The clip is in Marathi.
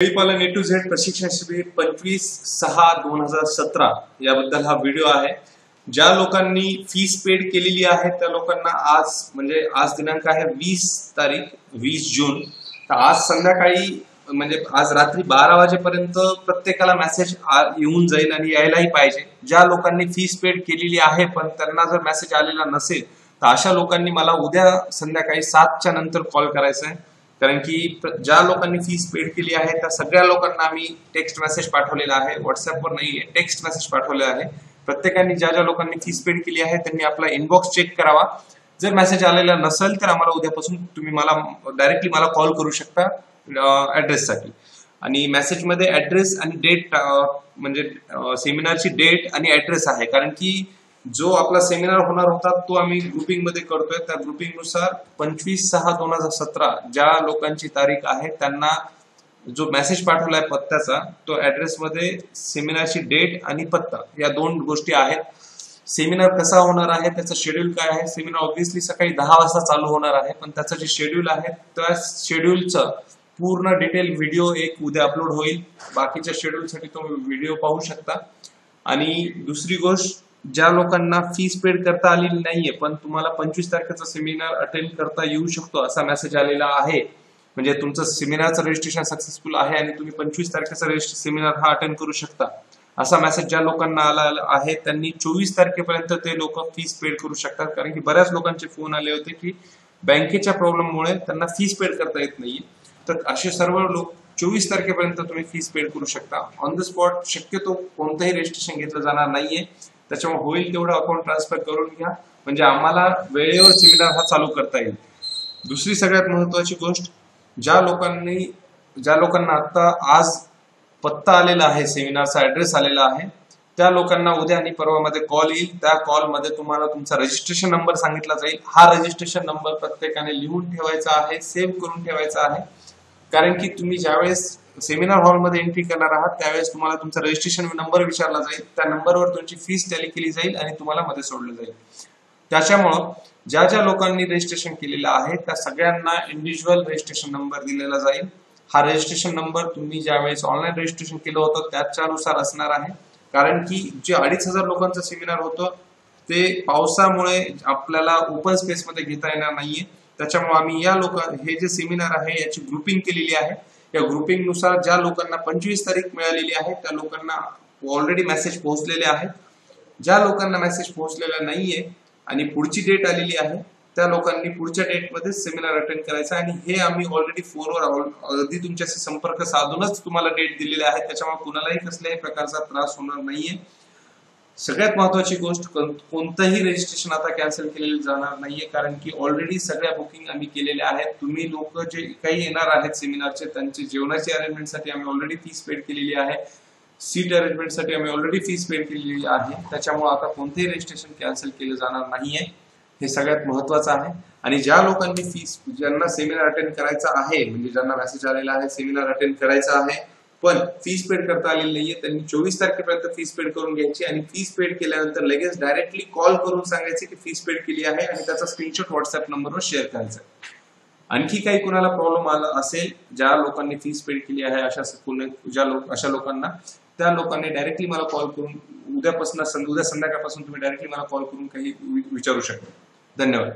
पालन ए टू झेड प्रशिक्षण शिबिर पंचवीस सहा दोन हजार सतरा याबद्दल हा व्हिडिओ आहे. ज्या लोकांनी फीस पेड केलेली आहे त्या लोकांना आज म्हणजे आज दिनांक आहे वीस तारीख वीस जून. तर आज संध्याकाळी म्हणजे आज रात्री बारा वाजेपर्यंत प्रत्येकाला मेसेज येऊन जाईल आणि यायलाही पाहिजे. ज्या लोकांनी फीस पेड केलेली आहे पण त्यांना जर मेसेज आलेला नसेल तर अशा लोकांनी मला उद्या संध्याकाळी सातच्या नंतर कॉल करायचा आहे कारण की ज्या लोकांनी फीस पेड केली आहे त्या सगळ्या लोकांना आम्ही टेक्स्ट मेसेज पाठवलेला आहे. व्हॉट्सअपवर नाही टेक्स्ट मेसेज पाठवलेला आहे. प्रत्येकाने ज्या ज्या लोकांनी फीस पेड केली आहे त्यांनी आपला इनबॉक्स चेक करावा. जर मेसेज आलेला नसेल तर आम्हाला उद्यापासून तुम्ही मला डायरेक्टली मला कॉल करू शकता ऍड्रेससाठी आणि मेसेजमध्ये ऍड्रेस आणि डेट म्हणजे सेमिनारची डेट आणि ऍड्रेस आहे. कारण की जो आपला सेमिनार होणार होता तो आम्ही ग्रुपिंगमध्ये करतोय. त्या ग्रुपिंगनुसार पंचवीस सहा दोन हजार सतरा ज्या लोकांची तारीख आहे त्यांना जो मेसेज पाठवलाय पत्त्याचा तो ऍड्रेसमध्ये सेमिनारची डेट आणि पत्ता या दोन गोष्टी आहेत. सेमिनार कसा होणार आहे त्याचं शेड्यूल काय आहे? सेमिनार ऑब्विसली सकाळी दहा वाजता चालू होणार आहे पण त्याचं जे शेड्यूल आहे त्या शेड्यूलचं पूर्ण डिटेल व्हिडिओ एक उद्या अपलोड होईल. बाकीच्या शेड्यूलसाठी तुम्ही व्हिडिओ पाहू शकता. आणि दुसरी गोष्ट ज्या लोकांना फीस पेड करता आलेली नाहीये पण तुम्हाला पंचवीस तारखेचा सेमिनार अटेंड करता येऊ शकतो असा मेसेज आलेला आहे. म्हणजे तुमचं सेमिनारचं रजिस्ट्रेशन सक्सेसफुल आहे आणि तुम्ही पंचवीस तारखेचा सेमिनार हा अटेंड करू शकता. असा मेसेज ज्या लोकांना आला आहे त्यांनी चोवीस तारखेपर्यंत ते लोक फीस पेड करू शकतात. कारण की बऱ्याच लोकांचे फोन आले होते की बँकेच्या प्रॉब्लेममुळे त्यांना फीस पेड करता येत नाहीये. तर असे सर्व लोक चोवीस तारखेपर्यंत तुम्ही फीस पेड करू शकता. ऑन द स्पॉट शक्यतो कोणतंही रजिस्ट्रेशन घेतलं जाणार नाहीये. त्याच्यामुळे होईल तेवढं अकाउंट ट्रान्सफर करून घ्या. म्हणजे आम्हाला वेळेवर सेमिनार हा चालू करता येईल. दुसरी सगळ्यात महत्वाची गोष्ट ज्या लोकांनी ज्या लोकांना आता आज पत्ता आलेला आहे सेमिनारचा ऍड्रेस आलेला आहे त्या लोकांना उद्या आणि परवामध्ये कॉल येईल. त्या कॉलमध्ये तुम्हाला तुमचा रजिस्ट्रेशन नंबर सांगितला जाईल. हा रजिस्ट्रेशन नंबर प्रत्येकाने लिहून ठेवायचा आहे सेव्ह करून ठेवायचा आहे. कारण की तुम्ही ज्यावेळेस सेमिनार हॉलमध्ये एंट्री करणार आहात त्यावेळेस तुम्हाला तुमचा रजिस्ट्रेशन नंबर विचारला जाईल. त्या नंबरवर तुमची फीस टॅली केली जाईल आणि तुम्हाला मध्ये सोडलं जाईल. त्याच्यामुळं ज्या ज्या लोकांनी रजिस्ट्रेशन केलेलं आहे त्या सगळ्यांना इंडिव्हिज्युअल रजिस्ट्रेशन नंबर दिलेला जाईल. हा रजिस्ट्रेशन नंबर तुम्ही ज्यावेळेस ऑनलाईन रजिस्ट्रेशन केलं होतं त्याच्यानुसार असणार आहे. कारण की जे अडीच हजार लोकांचं सेमिनार होतं ते पावसामुळे आपल्याला ओपन स्पेसमध्ये घेता येणार नाहीये. त्याच्यामुळे आम्ही या लोक हे जे सेमिनार आहे याची ग्रुपिंग केलेली आहे. या ग्रुपिंगनुसार ज्या लोकांना पंचवीस तारीख मिळालेली आहे त्या लोकांना ऑलरेडी मेसेज पोहोचलेले आहेत. ज्या लोकांना मेसेज पोहोचलेला नाहीये आणि पुढची डेट आलेली आहे त्या लोकांनी पुढच्या डेटमध्ये सेमिनार अटेंड करायचा आणि हे आम्ही ऑलरेडी फोनवर अगदी तुमच्याशी संपर्क साधूनच तुम्हाला डेट दिलेले आहे त्याच्यामुळे कुणालाही कसल्याही प्रकारचा त्रास होणार नाहीये. सगळ्यात महत्वाची गोष्ट कोणतंही रजिस्ट्रेशन आता कॅन्सल केलेलं जाणार नाहीये कारण की ऑलरेडी सगळ्या बुकिंग आम्ही केलेल्या आहेत. तुम्ही लोक जे काही येणार आहेत सेमिनारचे त्यांचे जेवणाचे अरेंजमेंटसाठी आम्ही ऑलरेडी फीस पेड केलेली आहे. सीट अरेंजमेंटसाठी आम्ही ऑलरेडी फीस पेड केलेली आहे. त्याच्यामुळे आता कोणतेही रजिस्ट्रेशन कॅन्सल केलं जाणार नाहीये. हे सगळ्यात महत्वाचं आहे. आणि ज्या लोकांनी फीस ज्यांना सेमिनार अटेंड करायचा आहे म्हणजे ज्यांना मेसेज आलेला आहे सेमिनार अटेंड करायचा आहे पण फीस पेड करता आलेली नाहीये. त्यांनी चोवीस तारखेपर्यंत फीस पेड करून घ्यायची आणि फीस पेड केल्यानंतर लगेच डायरेक्टली कॉल करून सांगायचे की फीस पेड केली आहे आणि त्याचा स्क्रीनशॉट व्हॉट्सअप नंबरवर शेअर करायचा. आणखी काही कुणाला प्रॉब्लेम आला असेल ज्या लोकांनी फीस पेड केली आहे अशा ज्या लोक अशा लोकांना त्या लोकांनी डायरेक्टली मला कॉल करून उद्यापासून उद्या संध्याकाळपासून तुम्ही डायरेक्टली मला कॉल करून काही विचारू शकता. धन्यवाद.